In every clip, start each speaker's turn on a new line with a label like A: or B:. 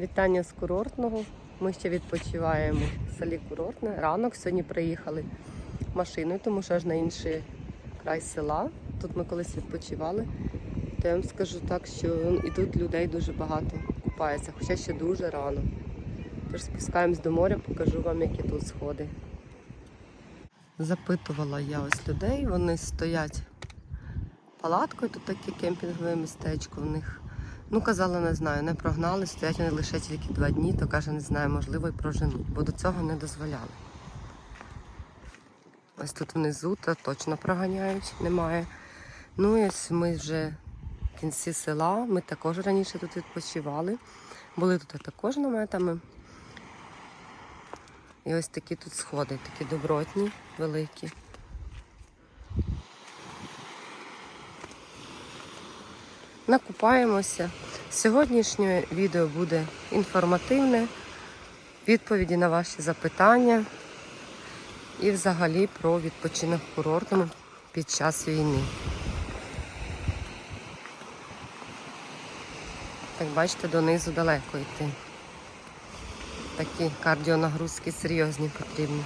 A: Вітання з курортного. Ми ще відпочиваємо в селі Курортне. Ранок сьогодні приїхали машиною, тому що аж на інший край села. Тут ми колись відпочивали. То я вам скажу так, що і тут людей дуже багато купається, хоча ще дуже рано. Тож спускаємось до моря, покажу вам, які тут сходи. Запитувала я ось людей, вони стоять палаткою, тут таке кемпінгове містечко в них. Ну, казала, не знаю, не прогнали, стоять вони лише тільки два дні, то каже, не знаю, можливо, і проженуть, бо до цього не дозволяли. Ось тут внизу то точно проганяють, немає. Ну ось ми вже в кінці села, ми також раніше тут відпочивали. Були тут також наметами. І ось такі тут сходи, такі добротні, великі. Накупаємося. Сьогоднішнє відео буде інформативне, відповіді на ваші запитання і взагалі про відпочинок курортному під час війни. Так бачите, донизу далеко йти. Такі кардіонагрузки серйозні потрібні.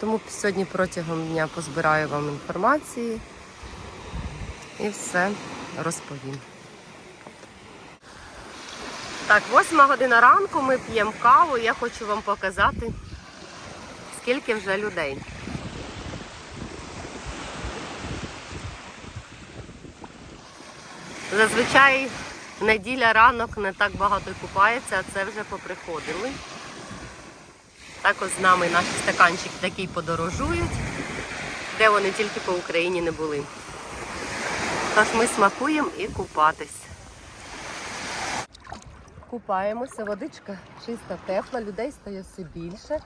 A: Тому сьогодні протягом дня позбираю вам інформації і все розповім. Так, восьма година ранку ми п'ємо каву. Я хочу вам показати, скільки вже людей. Зазвичай неділя ранок не так багато купається, а це вже поприходили. Так ось з нами наші стаканчики такі подорожують, де вони тільки по Україні не були. Тож ми смакуємо і купатись. Купаємося, водичка чиста, тепла, людей стає все більше.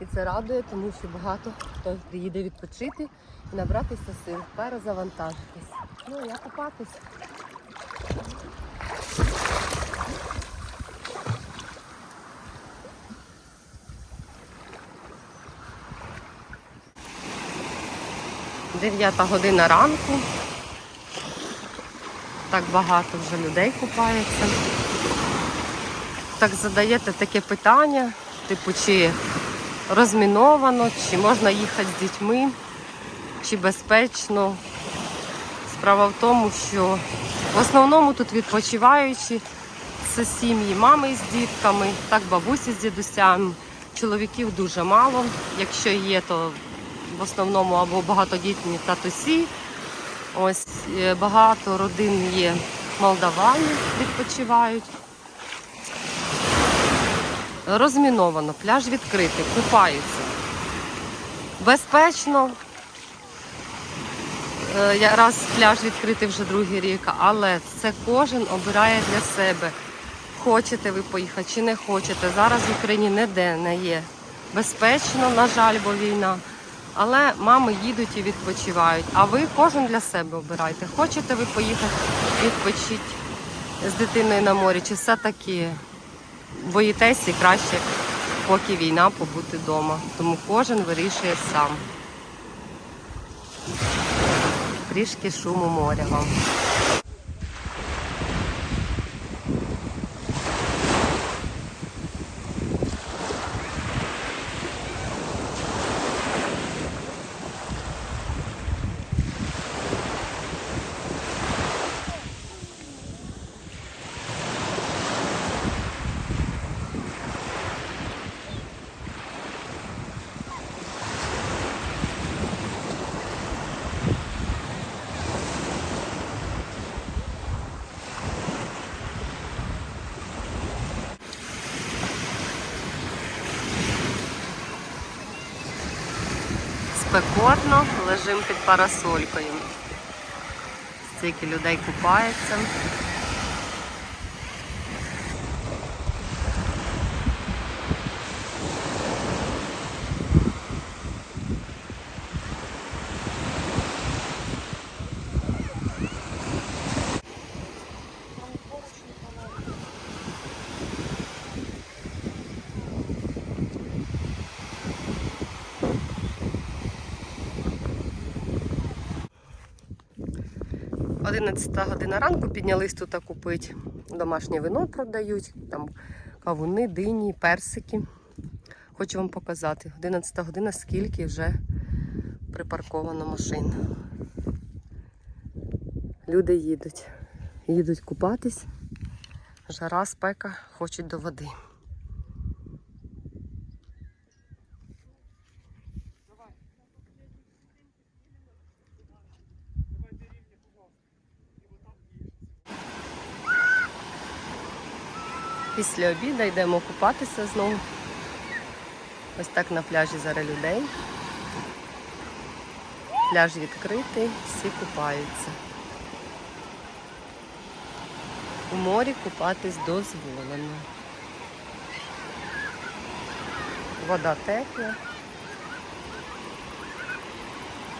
A: І це радує, тому що багато хто їде відпочити і набратися сил, перезавантажитись. Ну, я купатись. Дев'ята година ранку. Так багато вже людей купається. Так задаєте таке питання, типу, чи розміновано, чи можна їхати з дітьми, чи безпечно. Справа в тому, що в основному тут відпочиваючі це сім'ї мами з дітками, так бабусі з дідусями. Чоловіків дуже мало. Якщо є, то в основному або багатодітні татусі. Ось е, багато родин є молдавани, відпочивають. Розміновано, пляж відкритий, купаються. Безпечно. Е, Раз пляж відкритий вже другий рік, але це кожен обирає для себе. Хочете ви поїхати чи не хочете. Зараз в Україні ніде не є безпечно, на жаль, бо війна. Але мами їдуть і відпочивають. А ви кожен для себе обирайте. Хочете ви поїхати відпочити з дитиною на морі, чи все-таки боїтесь і краще, поки війна, побути вдома. Тому кожен вирішує сам. Трішки шуму моря вам. Спекотно, лежимо під парасолькою. Стільки людей купається. Одинадцята година ранку піднялись тут купити домашнє вино продають, там кавуни, дині, персики. Хочу вам показати. 11 година, скільки вже припарковано машин. Люди їдуть. Їдуть купатись. Жара, спека, хочуть до води. Після обіду йдемо купатися знову. Ось так на пляжі зараз людей. Пляж відкритий, всі купаються. У морі купатись дозволено. Вода тепла.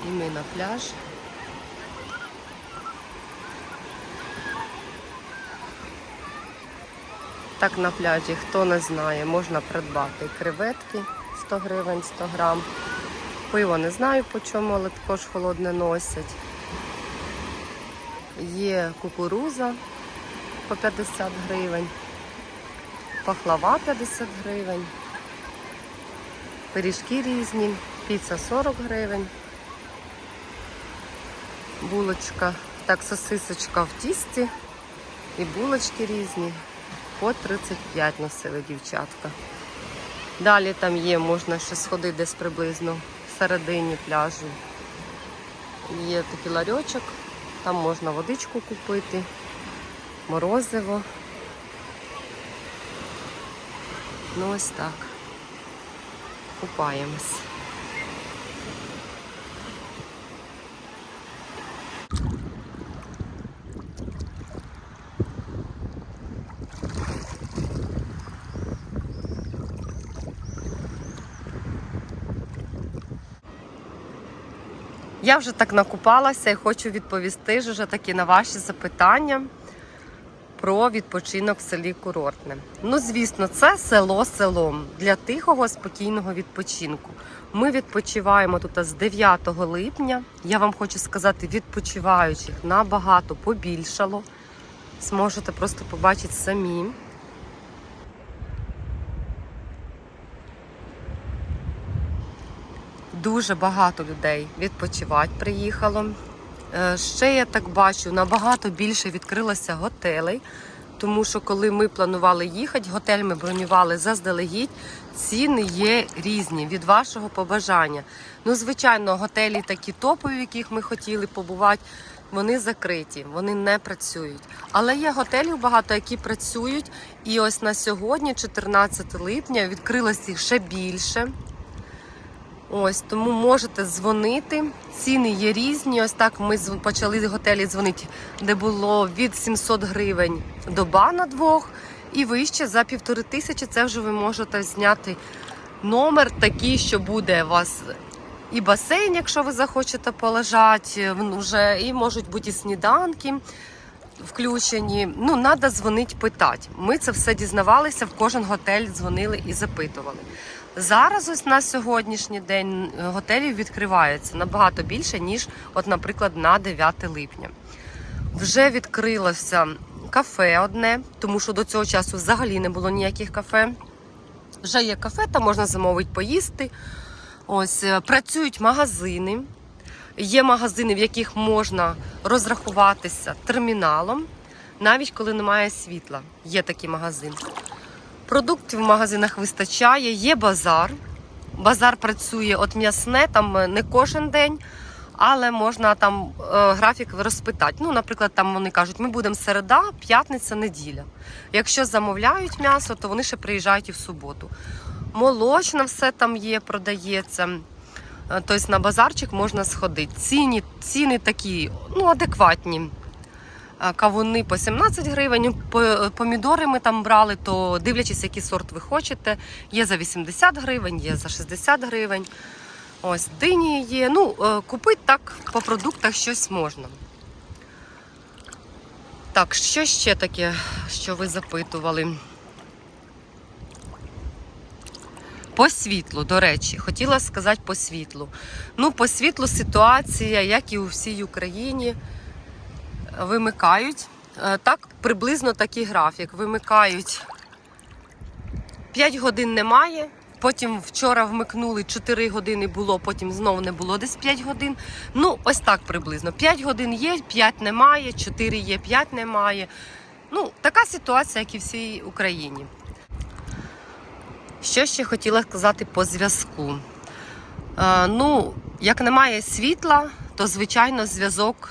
A: І ми на пляж. Так на пляжі, хто не знає, можна придбати креветки 100 гривень 100 грам. Пиво не знаю по чому, але також холодне носять. Є кукуруза по 50 гривень, пахлава 50 гривень, пиріжки різні, піца 40 гривень, булочка, так, сосисочка в тісті і булочки різні. По 35 носили дівчатка. Далі там є, можна ще сходити десь приблизно в середині пляжу. Є такий ларьочок, там можна водичку купити, морозиво. Ну ось так. Купаємось. Я вже так накупалася і хочу відповісти ж уже таки на ваші запитання про відпочинок в селі Курортне. Ну, звісно, це село селом для тихого, спокійного відпочинку. Ми відпочиваємо тут з 9 липня. Я вам хочу сказати, відпочиваючих набагато побільшало. Зможете просто побачити самі. Дуже багато людей відпочивати приїхало. Е, Ще я так бачу, набагато більше відкрилося готелей, тому що коли ми планували їхати, готель ми бронювали заздалегідь. Ціни є різні від вашого побажання. Ну, звичайно, готелі такі топові, в яких ми хотіли побувати, вони закриті, вони не працюють. Але є готелів багато, які працюють. І ось на сьогодні, 14 липня, відкрилось їх ще більше. Ось тому можете дзвонити. Ціни є різні. Ось так ми почали з готелі дзвонити, де було від 700 гривень доба на двох, і вище за півтори тисячі. Це вже ви можете зняти номер такий, що буде у вас і басейн, якщо ви захочете полежати, вже і можуть бути і сніданки. Включені, ну треба дзвонити, питати. Ми це все дізнавалися, в кожен готель дзвонили і запитували. Зараз ось на сьогоднішній день готелів відкриваються набагато більше, ніж, от, наприклад, на 9 липня. Вже відкрилося кафе одне, тому що до цього часу взагалі не було ніяких кафе. Вже є кафе, там можна замовити поїсти. Ось е, працюють магазини. Є магазини, в яких можна розрахуватися терміналом, навіть коли немає світла. Є такий магазин. Продуктів в магазинах вистачає, є базар. Базар працює от м'ясне, там е, не кожен день, але можна там е, графік розпитати. Ну, наприклад, там вони кажуть, ми будемо середа, п'ятниця, неділя. Якщо замовляють м'ясо, то вони ще приїжджають і в суботу. Молочне все там є, продається. Е, Тобто на базарчик можна сходити. Ціні, ціни такі, ну, адекватні. Е, Кавуни по 17 гривень. Помідори ми там брали, то дивлячись, який сорт ви хочете. Є за 80 гривень, є за 60 гривень. Ось дині є. Ну, е, купити так по продуктах щось можна. Так, що ще таке, що ви запитували? По світлу, до речі, хотіла сказати по світлу. Ну, по світлу ситуація, як і у всій Україні, вимикають Е, Так, приблизно такий графік. Вимикають 5 годин немає. Потім вчора вмикнули 4 години було, потім знову не було десь 5 годин. Ну, ось так приблизно. 5 годин є, 5 немає, 4 є, 5 немає. Ну, така ситуація, як і всій Україні. Що ще хотіла сказати по зв'язку? Е, ну, як немає світла, то звичайно зв'язок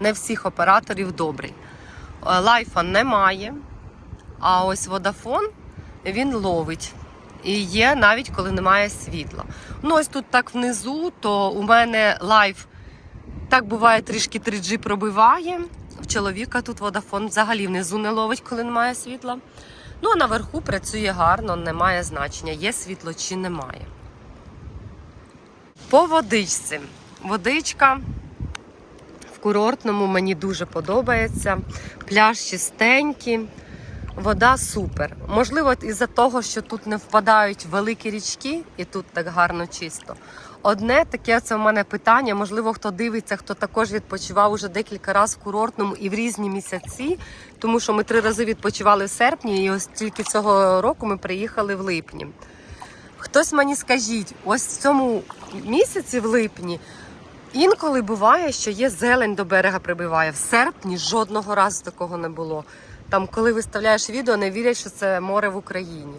A: не всіх операторів добрий. Е, Лайфа немає, а ось Водафон він ловить. І є навіть коли немає світла. Ну, ось тут так внизу, то у мене лайф так буває трішки 3G пробиває. В чоловіка тут Водафон взагалі внизу не ловить, коли немає світла. Ну, а наверху працює гарно, немає значення, є світло чи немає. По водичці. Водичка в курортному мені дуже подобається. Пляж чистенький, вода супер. Можливо, із-за того, що тут не впадають великі річки, і тут так гарно чисто. Одне таке це у мене питання. Можливо, хто дивиться, хто також відпочивав уже декілька разів в курортному і в різні місяці, тому що ми три рази відпочивали в серпні, і ось тільки цього року ми приїхали в липні. Хтось мені скажіть, ось в цьому місяці, в липні, інколи буває, що є зелень до берега прибиває. В серпні жодного разу такого не було. Там, коли виставляєш відео, не вірять, що це море в Україні.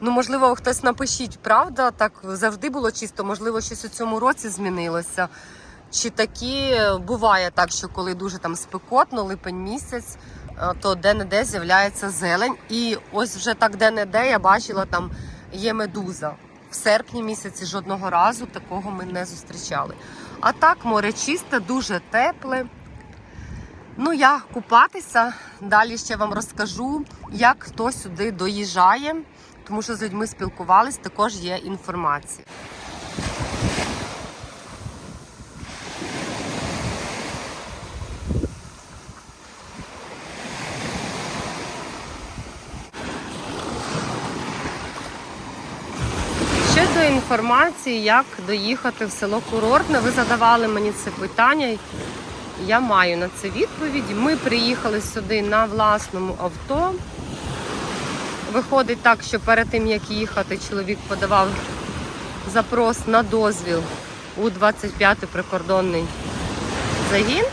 A: Ну, можливо, хтось напишіть, правда, так завжди було чисто, можливо, щось у цьому році змінилося. Чи такі буває так, що коли дуже там спекотно, липень місяць, е, то де-не-де з'являється зелень. І ось вже так де-не-де я бачила, там є медуза. В серпні місяці жодного разу такого ми не зустрічали. А так, море чисте, дуже тепле. Ну, я купатися. Далі ще вам розкажу, як хто сюди доїжджає, тому що з людьми спілкувались, також є інформація. Інформації, як доїхати в село Курортне, ви задавали мені це питання. Я маю на це відповідь. Ми приїхали сюди на власному авто. Виходить так, що перед тим як їхати, чоловік подавав запрос на дозвіл у 25-й прикордонний загін.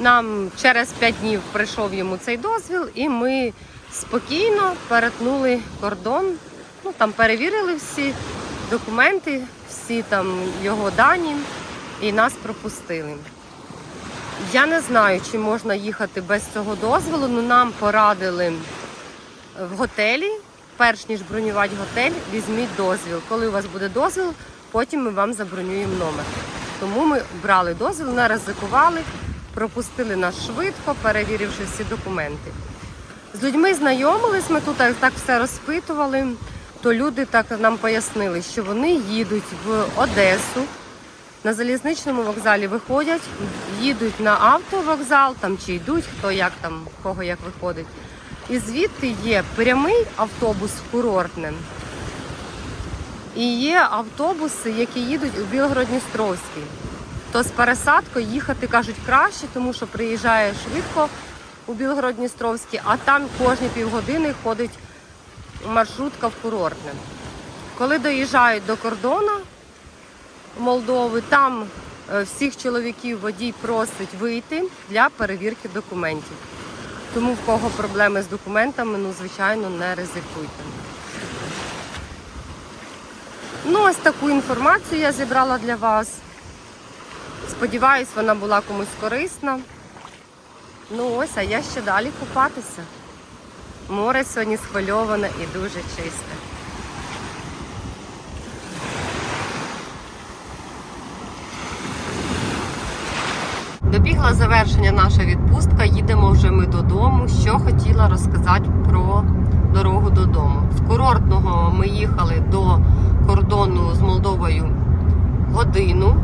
A: Нам через 5 днів прийшов йому цей дозвіл, і ми спокійно перетнули кордон. Ну, там перевірили всі документи, всі там його дані, і нас пропустили. Я не знаю, чи можна їхати без цього дозволу, але нам порадили в готелі, перш ніж бронювати готель, візьміть дозвіл. Коли у вас буде дозвіл, потім ми вам забронюємо номер. Тому ми брали дозвіл, не ризикували, пропустили нас швидко, перевіривши всі документи. З людьми знайомились, ми тут так все розпитували, то люди так нам пояснили, що вони їдуть в Одесу, на залізничному вокзалі виходять, їдуть на автовокзал, там чи йдуть, хто як там, кого як виходить. І звідти є прямий автобус в курортне. І є автобуси, які їдуть у Білгород-Дністровський. То з пересадкою їхати кажуть краще, тому що приїжджає швидко у Білгород-Дністровський, а там кожні півгодини ходить маршрутка в курортне. Коли доїжджають до кордону Молдови, там е, всіх чоловіків водій просить вийти для перевірки документів. Тому в кого проблеми з документами, ну, звичайно, не ризикуйте. Ну, ось таку інформацію я зібрала для вас. Сподіваюсь, вона була комусь корисна. Ну ось, а я ще далі купатися. Море сьогодні схвильоване і дуже чисте. Добігла завершення наша відпустка, їдемо вже ми додому. Що хотіла розказати про дорогу додому. З курортного ми їхали до кордону з Молдовою годину.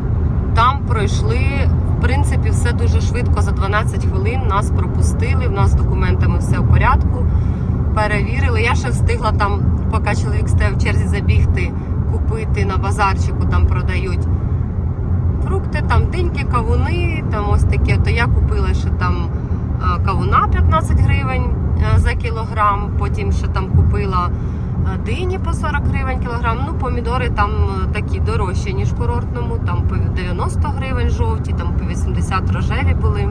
A: Там пройшли, принципі, все дуже швидко, за 12 хвилин нас пропустили, в нас з документами все в порядку. Перевірили. Я ще встигла там, поки чоловік стояв в черзі забігти, купити на базарчику, там продають фрукти, там диньки, кавуни, там ось таке. То я купила ще там е, кавуна 15 гривень е, за кілограм. Потім ще там купила дині по 40 гривень кілограм. Ну, помідори там е, такі дорожчі, ніж в курортному, там по 90 гривень жовті, там по 80 рожеві були.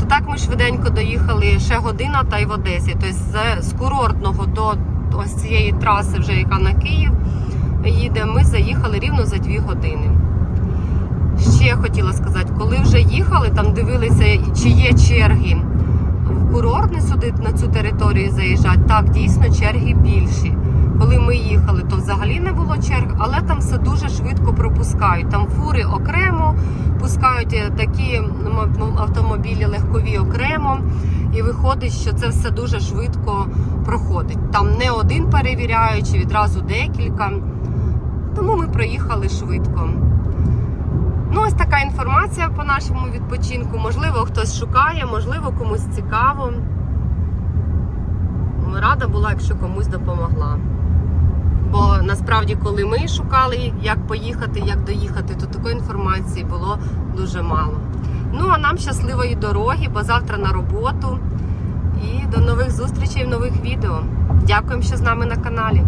A: То так ми швиденько доїхали ще година та й в Одесі. Тобто з, курортного до ось цієї траси, вже яка на Київ їде, ми заїхали рівно за 2 години. Ще я хотіла сказати, коли вже їхали, там дивилися, чи є черги в курортне сюди на цю територію заїжджати. Так, дійсно черги більші. Коли ми їхали, то взагалі не було черг, але там все дуже швидко пропускають. Там фури окремо, пускають е, такі м, м, автомобілі легкові окремо. І виходить, що це все дуже швидко проходить. Там не один перевіряючи, відразу декілька. Тому ми проїхали швидко. Ну, ось така інформація по нашому відпочинку. Можливо, хтось шукає, можливо, комусь цікаво. Рада була, якщо комусь допомогла. Бо насправді, коли ми шукали, як поїхати, як доїхати, то такої інформації було дуже мало. Ну, а нам щасливої дороги, бо завтра на роботу. І до нових зустрічей в нових відео. Дякуємо, що з нами на каналі.